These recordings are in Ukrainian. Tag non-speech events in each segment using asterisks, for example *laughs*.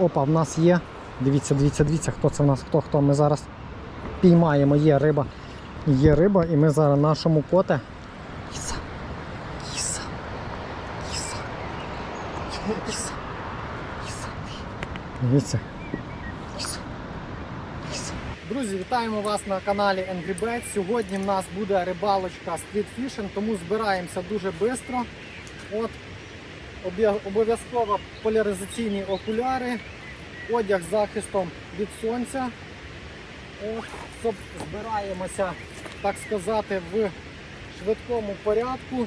Опа, в нас є. Дивіться, дивіться, дивіться, хто це в нас, хто хто. Ми зараз піймаємо, є риба. Є риба, і ми зараз нашому коте. Кіса. Кіса. Кіса. Кіса. Кіса. Дивіться. Кіса. Кіса. Друзі, вітаємо вас на каналі Angry Birds. Сьогодні в нас буде рибалочка Street Fishing, тому збираємося дуже швидко. От Обов'язково поляризаційні окуляри, одяг з захистом від сонця. Щоб збираємося, так сказати, в швидкому порядку,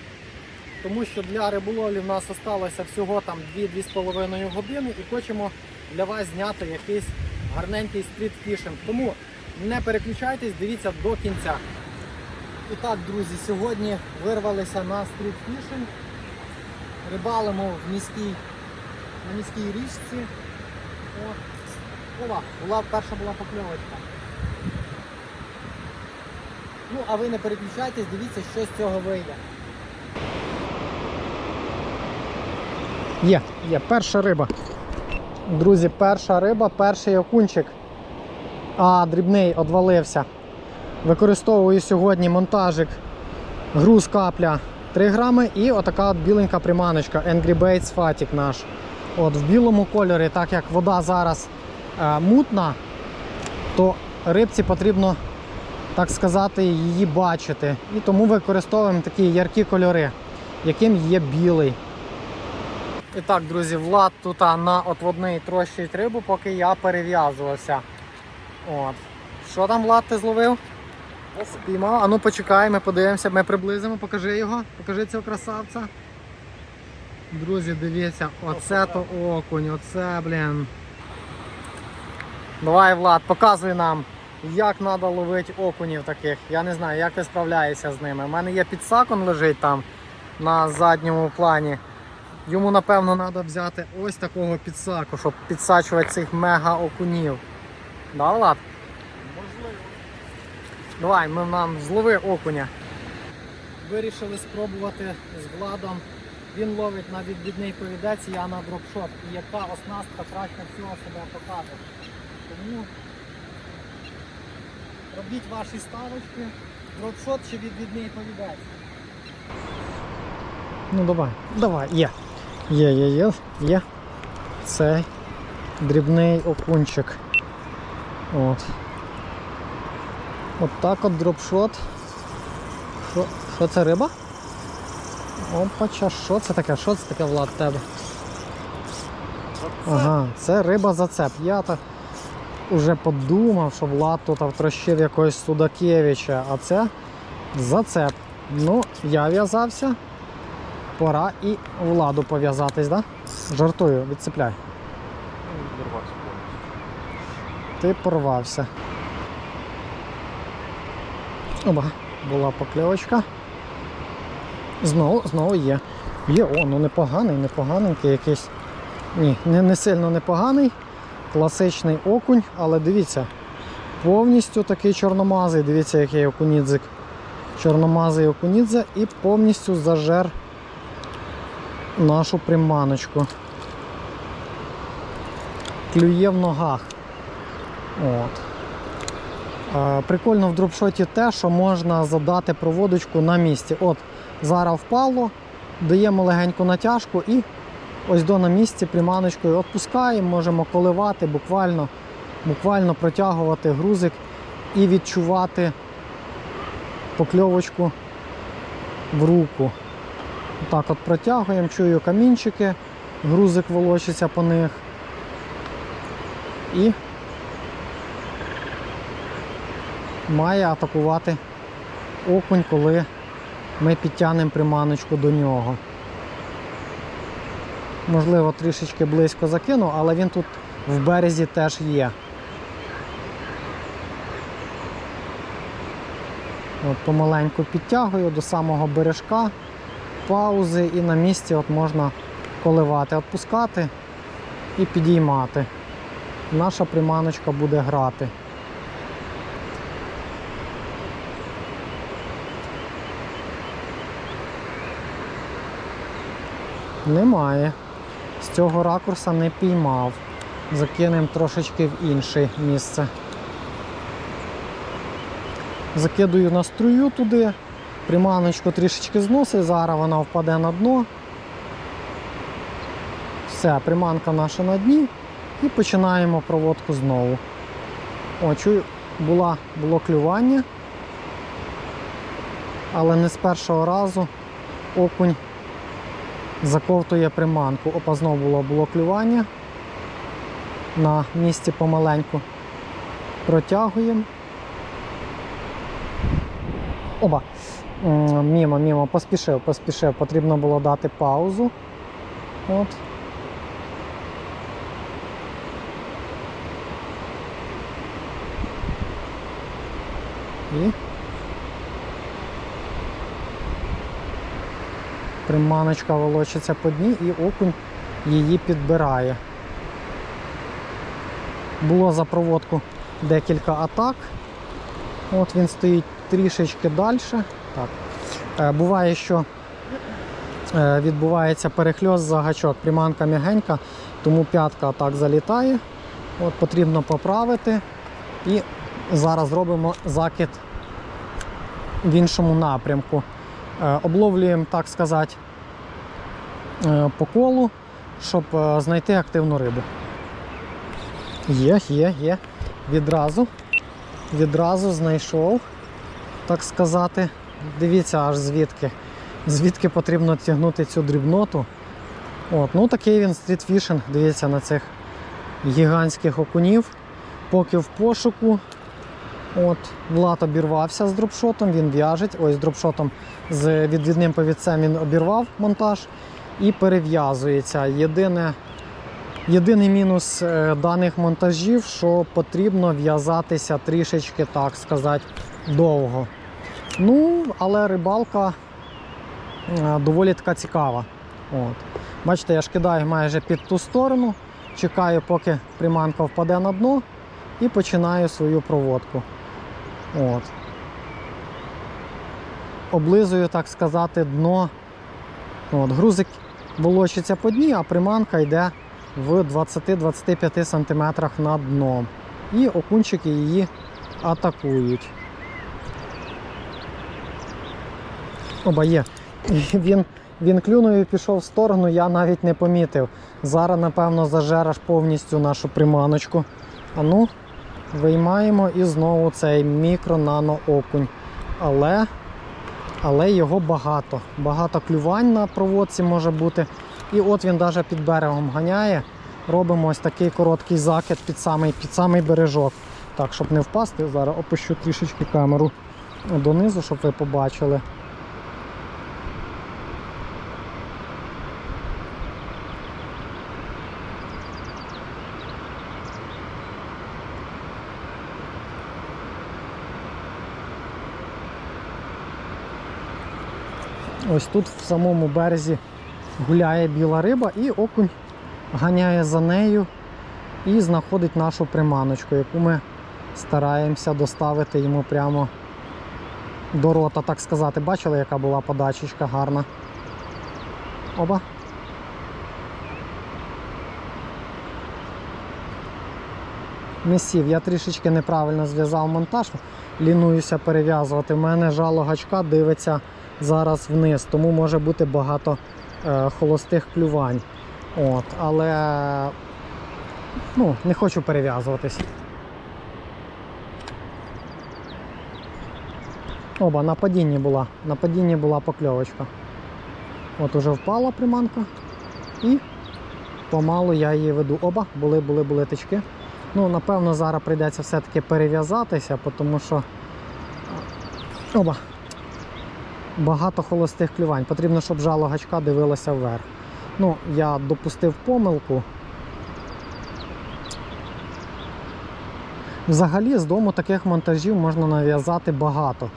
тому що для риболовлі в нас залишилося всього там 2-2,5 години і хочемо для вас зняти якийсь гарненький стрітфішинг. Тому не переключайтесь, дивіться до кінця. І так, друзі, сьогодні вирвалися на стрітфішинг рибалимо в міській, на міській річці. О, була, перша була покльовочка. Ну, а ви не переключайтесь, дивіться, що з цього вийде. Є, є, перша риба. Друзі, перша риба, перший окунчик. А, дрібний одвалився. Використовую сьогодні монтажик груз капля 3 грами і отака от біленька приманочка Angry Baits Fatic наш. От В білому кольорі, так як вода зараз е, мутна, то рибці потрібно, так сказати, її бачити. І тому використовуємо такі яркі кольори, яким є білий. І так, друзі, Влад тут на отводний трощить рибу, поки я перев'язувався. От. Що там, Влад, ти зловив? Спіймав. А ну почекай, ми подивимося, ми приблизимо, покажи його, покажи цього красавця. Друзі, дивіться, оце то окунь, оце, блін. Давай, Влад, показуй нам, як треба ловити окунів таких. Я не знаю, як ти справляєшся з ними. У мене є підсакон лежить там на задньому плані. Йому, напевно, треба взяти ось такого підсаку, щоб підсачувати цих мега окунів. Да, Влад? Давай, ми нам злови окуня. Вирішили спробувати з Владом. Він ловить на відбідний повідець, я на дропшот. І яка оснастка краще всього себе покаже. Тому робіть ваші ставочки. Дропшот чи відбідний повідець. Ну давай, давай, є. Є, є, є, є. Цей дрібний окунчик. От. От так от дропшот. Що, що це риба? Опача, що це таке? Що це таке Влад тебе? Ага, це риба зацеп. Я так уже подумав, що Влад тут втрощив якогось Судакевича, а це зацеп. Ну, я в'язався. Пора і Владу пов'язатись, да? Жартую, відцепляй. Ти порвався. Оба, була покльовочка. Знову, знову є. Є, о, ну непоганий, непоганенький якийсь. Ні, не, не сильно непоганий. Класичний окунь, але дивіться, повністю такий чорномазий, дивіться, який окунідзик. Чорномазий окунідзе і повністю зажер нашу приманочку. Клює в ногах. От. Прикольно в дропшоті те, що можна задати проводочку на місці. От зараз впало, даємо легеньку натяжку і ось до на місці приманочкою відпускаємо, можемо коливати, буквально, буквально протягувати грузик і відчувати покльовочку в руку. Так от протягуємо, чую камінчики, грузик волочиться по них. І має атакувати окунь, коли ми підтягнемо приманочку до нього. Можливо, трішечки близько закину, але він тут в березі теж є. От Помаленьку підтягую до самого бережка, паузи і на місці от можна коливати, відпускати і підіймати. Наша приманочка буде грати. Немає. З цього ракурса не піймав. закинемо трошечки в інше місце. Закидую на струю туди, приманочку трішечки зносить, зараз вона впаде на дно. Все, приманка наша на дні і починаємо проводку знову. О, чую, була, було клювання, але не з першого разу окунь заковтує приманку. Опа, знову було, було клювання. На місці помаленьку протягуємо. Оба. Мімо, мімо, поспішив, поспішив. Потрібно було дати паузу. От. І приманочка волочиться по дні і окунь її підбирає. Було за проводку декілька атак. От він стоїть трішечки далі. Так. Е, буває, що е, відбувається перехльост за гачок. Приманка м'ягенька, тому п'ятка так залітає. От Потрібно поправити. І зараз зробимо закид в іншому напрямку. Е, обловлюємо, так сказати, е, по колу, щоб е, знайти активну рибу. Є, є, є. Відразу. Відразу знайшов, так сказати. Дивіться аж звідки. Звідки потрібно тягнути цю дрібноту. От, ну такий він стрітфішинг, дивіться на цих гігантських окунів. Поки в пошуку. От, Влад обірвався з дропшотом, він в'яжить. Ось дропшотом з відвідним повідцем він обірвав монтаж і перев'язується. Єдине, єдиний мінус е, даних монтажів, що потрібно в'язатися трішечки, так сказати, довго. Ну, але рибалка е, доволі така цікава. От. Бачите, я ж кидаю майже під ту сторону, чекаю, поки приманка впаде на дно, і починаю свою проводку. От. Облизую, так сказати, дно. От, грузик волочиться по дні, а приманка йде в 20-25 см над дном. І окунчики її атакують. Оба є. *laughs* Він, він клюнув і пішов в сторону, я навіть не помітив. Зараз, напевно, зажераш повністю нашу приманочку. А ну, виймаємо і знову цей мікро-нано окунь. Але, але його багато. Багато клювань на проводці може бути. І от він навіть під берегом ганяє. Робимо ось такий короткий закид під самий, під самий бережок. Так, щоб не впасти, зараз опущу трішечки камеру донизу, щоб ви побачили. Ось тут в самому березі гуляє біла риба і окунь ганяє за нею і знаходить нашу приманочку, яку ми стараємося доставити йому прямо до рота, так сказати. Бачили, яка була подачечка гарна. Оба. Не сів. Я трішечки неправильно зв'язав монтаж, лінуюся перев'язувати. У мене жало гачка дивиться зараз вниз, тому може бути багато е, холостих клювань. От, але ну, не хочу перев'язуватись. Оба, на падінні була. На падінні була покльовочка. От уже впала приманка. І помалу я її веду. Оба, були, були, були тички. Ну, напевно, зараз прийдеться все-таки перев'язатися, тому що. Оба. Багато холостих клювань. Потрібно, щоб жало гачка дивилося вверх. Ну, я допустив помилку. Взагалі з дому таких монтажів можна нав'язати багато.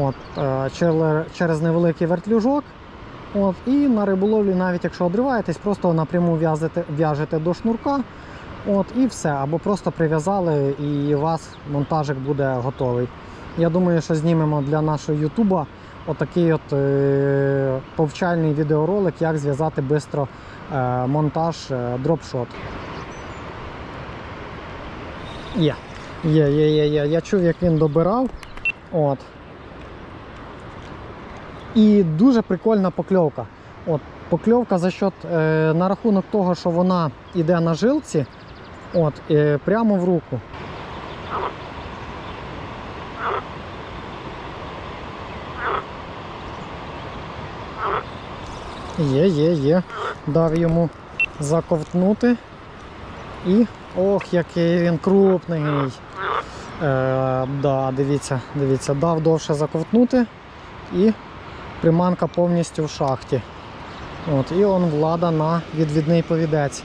От, е, через невеликий вертлюжок. От, і на риболовлі, навіть якщо одриваєтесь, просто напряму в'яжете до шнурка. От, і все. Або просто прив'язали і у вас монтажик буде готовий. Я думаю, що знімемо для нашого Ютуба отакий от е, повчальний відеоролик, як зв'язати швидко е, монтаж е, дропшот. Є. Є, є, є, є. Я чув, як він добирав. От. І дуже прикольна покльовка. От, покльовка за счет е, на рахунок того, що вона йде на жилці, от, е, прямо в руку. Є, є, є. Дав йому заковтнути. І ох, який він крупний. Е, да, дивіться, дивіться, дав довше заковтнути і приманка повністю в шахті. От, і он влада на відвідний повідець.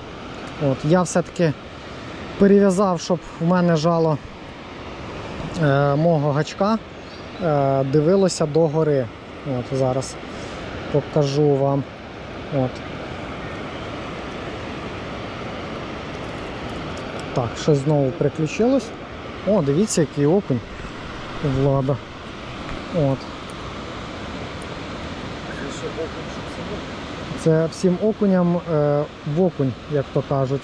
От, я все-таки перев'язав, щоб у мене жало е, мого гачка е, дивилося до гори. От, зараз покажу вам. От. Так, щось знову приключилось. О, дивіться, який окунь влада. От. Це всім окуням е, в окунь, як то кажуть.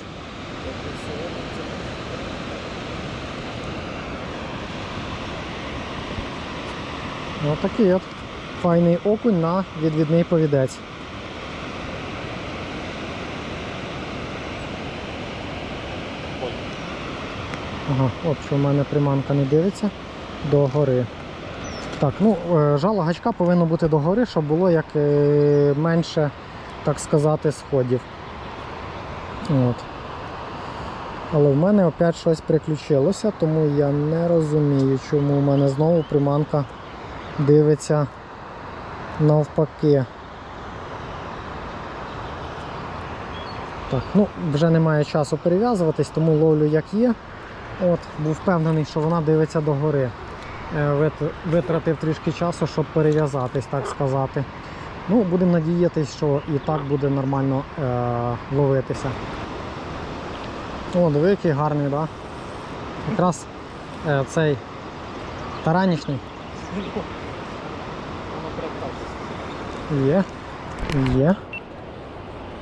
Ось такий от файний окунь на відвідний повідець. Ага, от що в мене приманка не дивиться до гори. Так, ну е, жало гачка повинно бути до гори, щоб було як е, менше, так сказати, сходів. От. Але в мене опять щось приключилося, тому я не розумію, чому в мене знову приманка дивиться навпаки. Так, ну вже немає часу перев'язуватись, тому ловлю як є. От, був впевнений, що вона дивиться до гори. Е, Витратив трішки часу, щоб перев'язатись, так сказати. Ну, будемо надіятися, що і так буде нормально е, ловитися. О, диви, який гарний? Да? Якраз е, цей таранічний. Є. Є.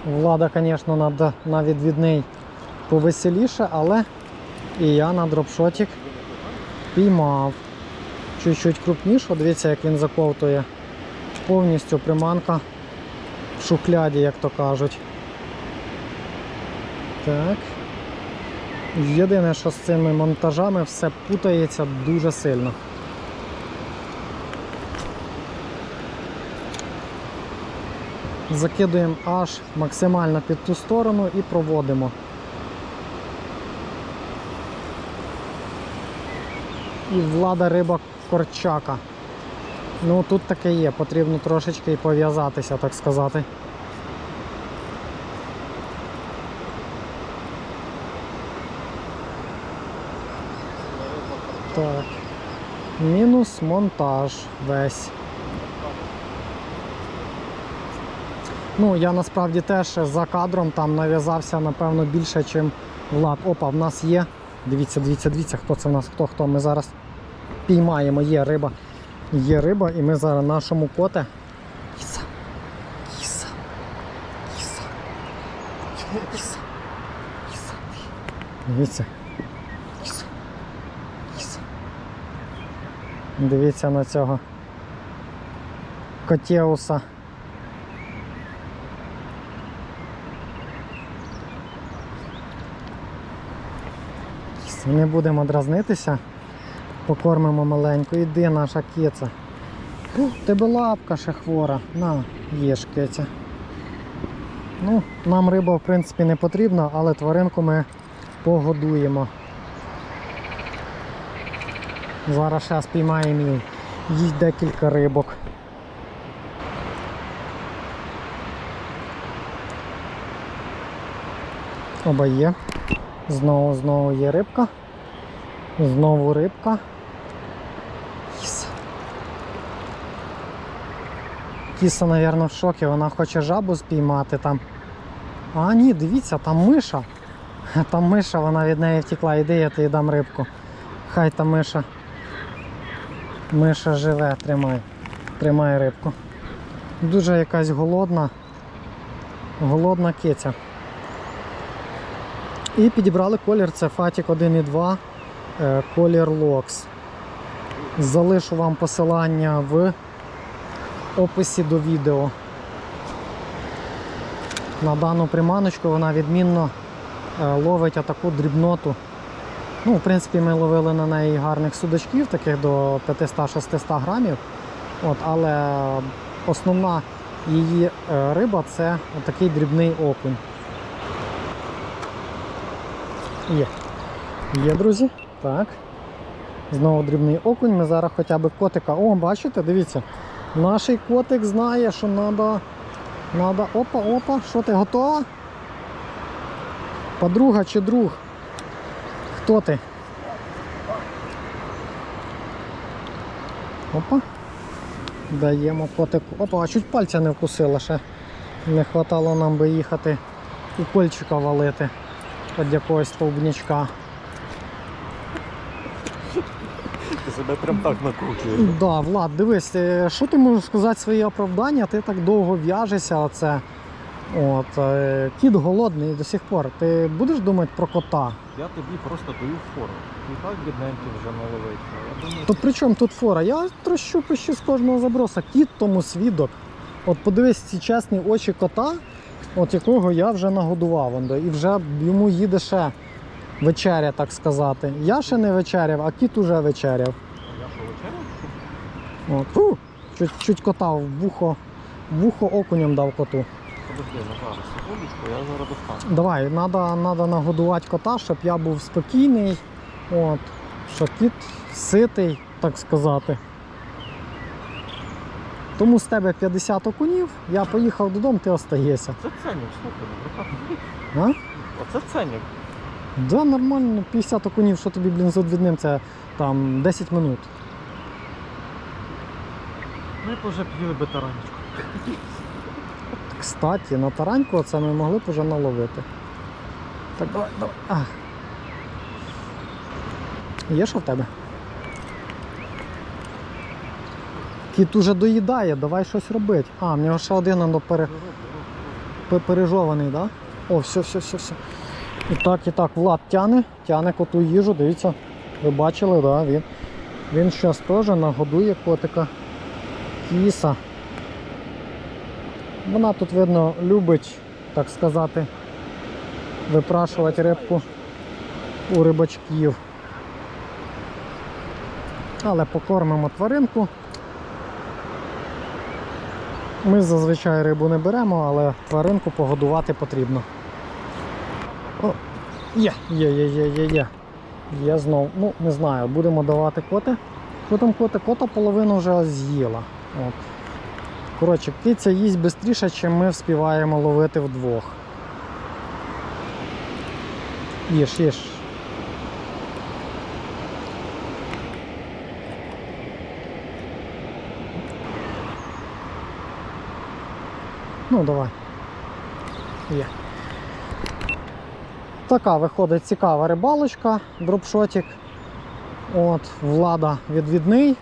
Влада, звісно, на, на відвідний повеселіше, але і я на дропшотик піймав. Чуть-чуть крупніше, дивіться, як він заковтує. Повністю приманка в шухляді, як то кажуть. Так. Єдине, що з цими монтажами все путається дуже сильно. Закидуємо аж максимально під ту сторону і проводимо. І влада риба корчака. Ну тут таке є, потрібно трошечки і пов'язатися, так сказати. Так. Мінус монтаж весь. Ну, я насправді теж за кадром там нав'язався, напевно, більше, ніж Влад. Опа, в нас є. Дивіться, дивіться, дивіться, хто це в нас, хто хто. Ми зараз піймаємо, є риба. Є риба, і ми зараз нашому коте. Кіса. Кіса. Кіса. Кіса. Кіса. Дивіться. Кіса. Кіса. Дивіться на цього котеуса. Не будемо дразнитися, покормимо маленьку. Іди наша киця. Тебе лапка ще хвора. На, їж киця. Ну, нам риба в принципі не потрібна, але тваринку ми погодуємо. Зараз ще спіймаємо їй. Декілька рибок. Оба є. Знову, знову є рибка. Знову рибка. Кіса. Мабуть, в шокі, вона хоче жабу спіймати там. А, ні, дивіться, там миша. *laughs* Там миша, вона від неї втекла. Іди, я тобі дам рибку. Хай та миша. Миша живе, тримай. Тримай рибку. Дуже якась голодна. Голодна киця. І підібрали колір, це Фатік 1.2 е, колір локс. Залишу вам посилання в описі до відео. На дану приманочку вона відмінно е, ловить атаку дрібноту. Ну, в принципі, ми ловили на неї гарних судачків, таких до 500-600 грамів. От, але основна її е, риба це такий дрібний окунь. Є. Є, друзі. Так. Знову дрібний окунь. Ми зараз хоча б котика. О, бачите, дивіться. Наш котик знає, що треба. Надо. Опа, опа, що ти готова? Подруга чи друг? Хто ти? Опа. Даємо котику. Опа, а чуть пальця не вкусила ще. Не хватало нам би їхати і кольчика валити від якогось стовбнячка. Ти себе прям так накручуєш. Да, Влад, дивись, що ти можеш сказати своє оправдання? Ти так довго в'яжешся. Оце. От, е, кіт голодний до сих пор. Ти будеш думати про кота? Я тобі просто даю фору. І так бідненький вже думаю, То при чому тут фора? Я трощу почти з кожного заброса. Кіт тому свідок. От подивись ці чесні очі кота, от якого я вже нагодував. І вже йому їде ще вечеря, так сказати. Я ще не вечеряв, а кіт уже вечеряв. а я що вечеряв? От. Фу, чуть, чуть кота в вухо, в вухо окунем дав коту. Подожди, ну секундочку, я зараз достану. Давай, треба надо нагодувати кота, щоб я був спокійний, от, щоб кіт ситий, так сказати. Тому з тебе 50 окунів, я поїхав додому, ти остаєшся. Це ценник, слухай, ну. А? Оце ценник. Да, нормально, 50 окунів, що тобі, блін, з одвідним, це там 10 минут. Ми б вже п'їли би таранечку. Кстати, на тараньку це ми могли б вже наловити. Так, давай, давай. А. Є що в тебе? Кіт уже доїдає, давай щось робити. А, в нього ще один пере... пережований, так? Да? О, все, все, все, все. І так, і так, Влад тяне, тяне коту їжу, дивіться. Ви бачили, да? він, він зараз теж нагодує котика. Кіса. Вона тут, видно, любить, так сказати, випрашувати рибку у рибачків. Але покормимо тваринку. Ми зазвичай рибу не беремо, але тваринку погодувати потрібно. О, є, є, є, є, є, є. Є знов. Ну, не знаю, будемо давати коти. Що там коти? Кота половину вже з'їла. От. Коротше, киця їсть швидше, ніж ми вспіваємо ловити вдвох. Їж, їж. Ну, давай. Є. Така виходить цікава рибалочка, дропшотик. От, влада відвідний.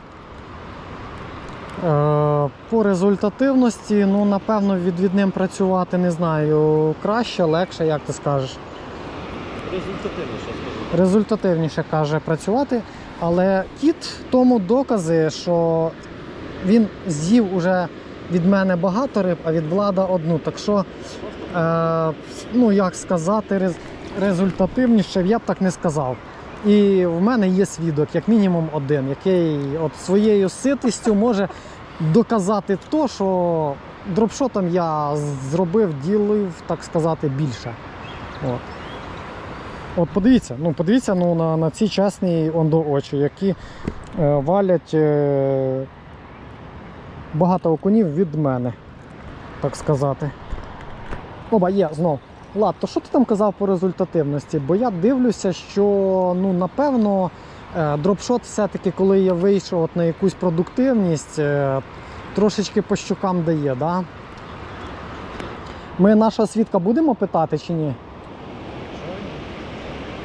Е, По результативності, ну, напевно, відвідним працювати не знаю. Краще, легше, як ти скажеш. Результативніше скажу. Результативніше каже працювати. Але кіт тому докази, що він з'їв уже від мене багато риб, а від влада одну. Так що, е, ну як сказати, результативніше я б так не сказав. І в мене є свідок, як мінімум один, який от своєю ситістю може доказати то, що дропшотом я зробив, ділив, так сказати, більше. От. От подивіться, ну подивіться ну, на, на ці чесні ондо очі, які е, валять е, багато окунів від мене, так сказати. Оба, є знов. Влад, то що ти там казав по результативності? Бо я дивлюся, що ну, напевно е, дропшот все-таки, коли я вийшов от на якусь продуктивність, е, трошечки по щукам дає, да? Ми нашого свідка будемо питати чи ні?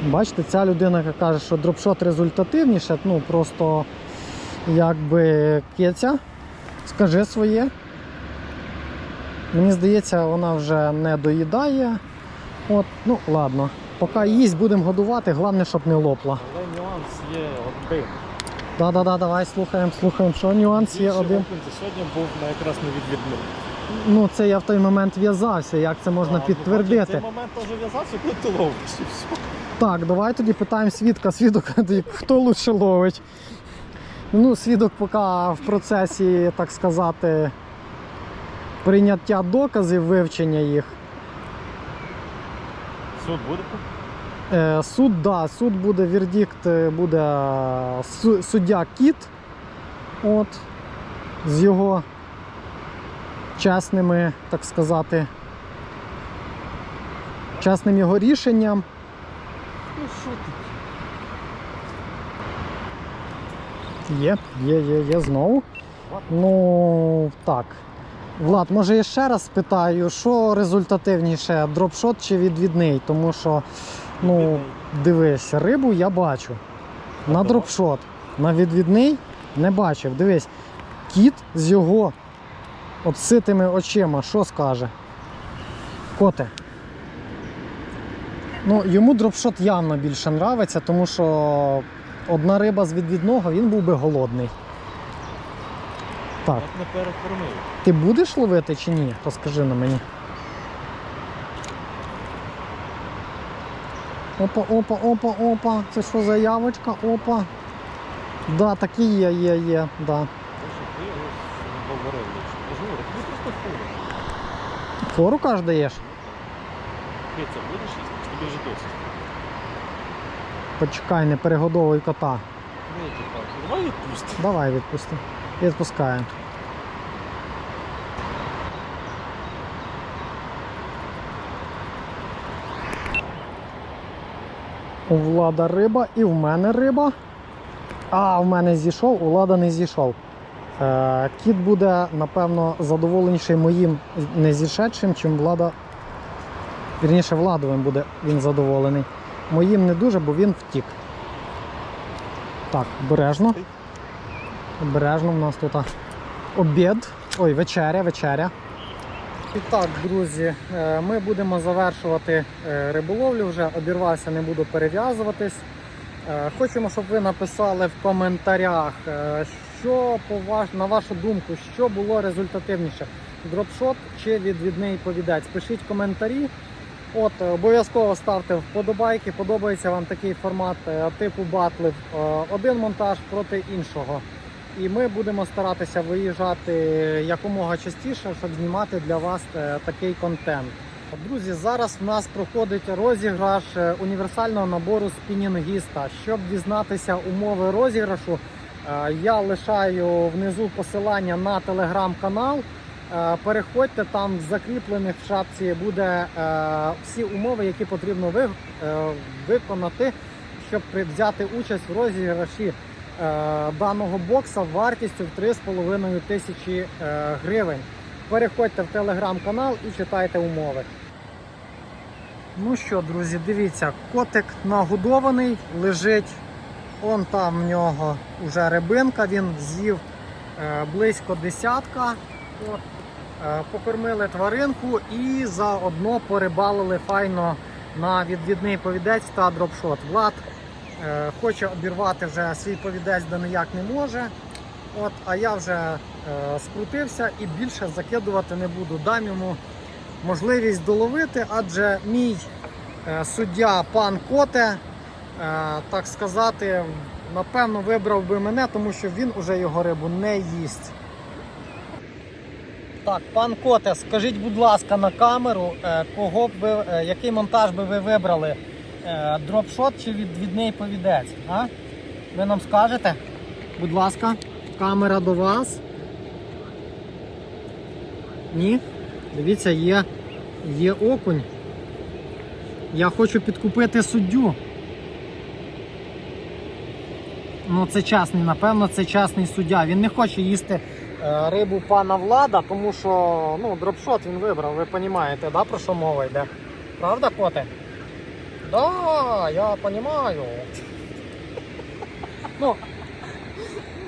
Бачите, ця людина, яка каже, що дропшот результативніше, ну просто якби киця, скажи своє. Мені здається, вона вже не доїдає. От, ну ладно. Поки їсть, будемо годувати, головне, щоб не лопла. Але нюанс Бив. Да-да-да, давай слухаємо, слухаємо, що нюанс є один. сьогодні був на якраз на відвідну. Ну, це я в той момент в'язався, як це можна А, ну, підтвердити. Цей момент теж в'язався, коли ти ловиш і все. Так, давай тоді питаємо свідка. Свідок, *laughs* хто лучше ловить. Ну, свідок поки в процесі, так сказати, прийняття доказів, вивчення їх. Суд буде? Е, суд, да, суд буде, вердикт е, буде су- суддя Кіт. От, з його чесними, так сказати, чесним його рішенням. Ну що ти? Є, є, є, є знову. Ну так. Влад, може я ще раз спитаю, що результативніше, дропшот чи відвідний? Тому що, ну, дивись, рибу я бачу. На дропшот. На відвідний не бачив. Дивись, кіт з його обситими очима, що скаже? Коте. Ну, йому дропшот явно більше нравиться, тому що одна риба з відвідного, він був би голодний. Так, Як не перекормив. ти будеш ловити чи ні? Розкажи на мені. Опа, опа, опа, опа. Це що за явочка? Опа. Да, такі є, є, є, да. Фору каш даєш? Пиця будеш їсти, тобі вже досить? Почекай, не перегодовуй кота. Давай відпусти. Давай відпусти. Відпускаємо. У Влада риба і в мене риба. А, в мене зійшов, у Влада не зійшов. Е, кіт буде, напевно, задоволеніший моїм не зішедшим, чим Влада. Вірніше, Владовим буде він задоволений. Моїм не дуже, бо він втік. Так, обережно. Обережно в нас тут обід. Ой, вечеря, вечеря. І так, друзі, е, ми будемо завершувати е, риболовлю вже. Обірвався, не буду перев'язуватись. Е, Хочемо, щоб ви написали в коментарях, що на вашу думку, що було результативніше: дропшот чи відвідний повідець. Пишіть коментарі. От, обов'язково ставте вподобайки. Подобається вам такий формат типу батлів. Е, Один монтаж проти іншого. І ми будемо старатися виїжджати якомога частіше, щоб знімати для вас е, такий контент. Друзі, зараз в нас проходить розіграш е, універсального набору спінінгіста. Щоб дізнатися умови розіграшу, е, я лишаю внизу посилання на телеграм-канал. Переходьте там в закріплених в шапці буде всі умови, які потрібно виконати, щоб взяти участь в розіграші даного бокса вартістю в 3,5 тисячі е, гривень. Переходьте в телеграм-канал і читайте умови. Ну що, друзі, дивіться, котик нагодований, лежить. Он там в нього вже рибинка, він з'їв е, близько десятка. От. Е, покормили тваринку і заодно порибалили файно на відвідний повідець та дропшот. Влад е, хоче обірвати вже свій повідець, де ніяк не може. От, а я вже е, скрутився і більше закидувати не буду. Дам йому можливість доловити, адже мій е, суддя пан Коте, е, так сказати, напевно, вибрав би мене, тому що він уже його рибу не їсть. Так, пан Коте, скажіть, будь ласка, на камеру, е, кого б ви, е, який монтаж би ви вибрали? Е, Дропшот чи відвідний повідець? А? Ви нам скажете? Будь ласка, камера до вас. Ні? Дивіться, є, є окунь. Я хочу підкупити суддю. Ну, це чесний, напевно, це чесний суддя. Він не хоче їсти е, рибу пана Влада, тому що ну, дропшот він вибрав, ви розумієте, да, про що мова йде? Правда, коте? Да, я розумію. Ну,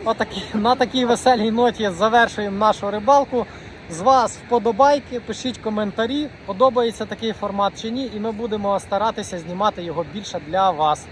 отакі, на такій веселій ноті завершуємо нашу рибалку. З вас вподобайки, пишіть коментарі, подобається такий формат чи ні, і ми будемо старатися знімати його більше для вас.